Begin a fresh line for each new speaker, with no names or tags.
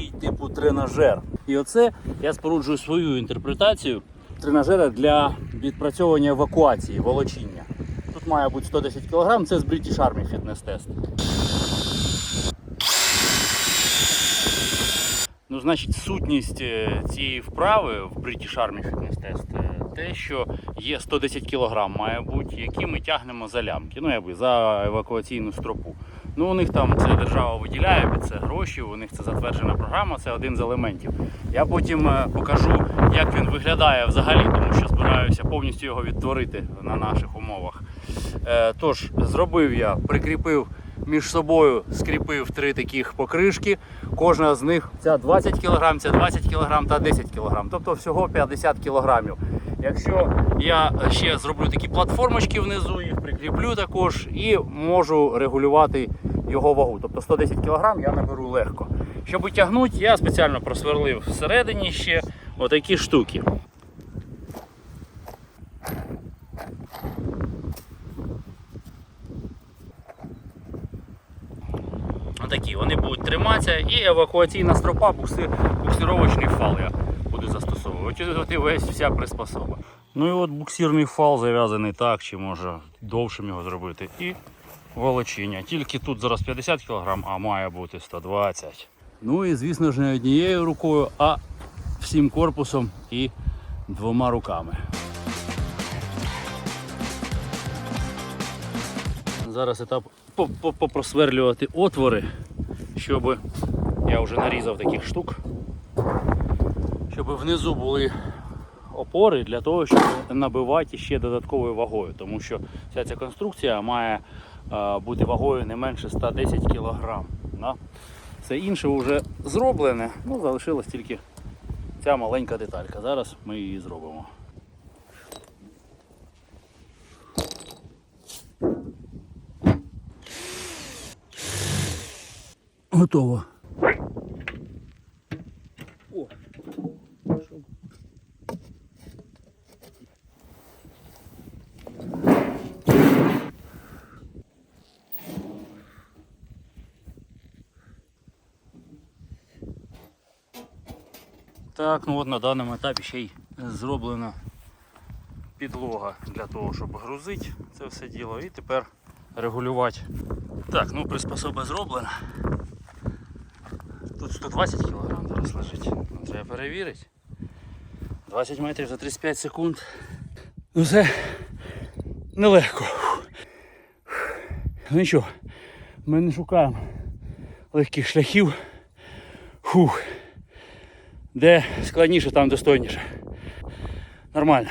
такий типу тренажер. І оце я споруджую свою інтерпретацію тренажера для відпрацьовування евакуації, волочіння. Тут має бути 110 кг, це з British Army Fitness Test. Ну, значить, сутність е, цієї вправи в British Army Fitness Test е, те, що є 110 кг має бути, які ми тягнемо за лямки, ну якби за евакуаційну стропу. Ну, у них там це держава виділяє це гроші, у них це затверджена програма, це один з елементів. Я потім е, покажу, як він виглядає взагалі, тому що збираюся повністю його відтворити на наших умовах. Е, Тож, зробив я, прикріпив між собою, скріпив три таких покришки. Кожна з них ця 20 кг, ця 20 кг та 10 кг, тобто всього 50 кг. Якщо я ще зроблю такі платформочки внизу, їх прикріплю також і можу регулювати його вагу. Тобто 110 кг я наберу легко. Щоб тягнути, я спеціально просверлив всередині ще отакі штуки. Отакі, вони будуть триматися і евакуаційна стропа, букси, буксировочний фал я. От і весь вся приспособа. Ну і от буксирний фал зав'язаний так, чи може довшим його зробити. І волочіння. Тільки тут зараз 50 кг, а має бути 120. Ну і звісно ж не однією рукою, а всім корпусом і двома руками. Зараз етап по- по- попросверлювати отвори, щоб я вже нарізав таких штук, щоб внизу були опори для того, щоб набивати ще додатковою вагою, тому що вся ця конструкція має е, бути вагою не менше 110 кг. Да? Все інше вже зроблене, ну залишилась тільки ця маленька деталька. Зараз ми її зробимо. Готово. Так, ну от на даному етапі ще й зроблена підлога для того, щоб грузити це все діло і тепер регулювати. Так, ну приспособа зроблена. Тут 120 кг зараз лежить. Ну, Треба перевірити. 20 метрів за 35 секунд. Ну це нелегко. Ну нічого, ми не шукаємо легких шляхів. Фух. Де складніше, там достойніше. Нормально.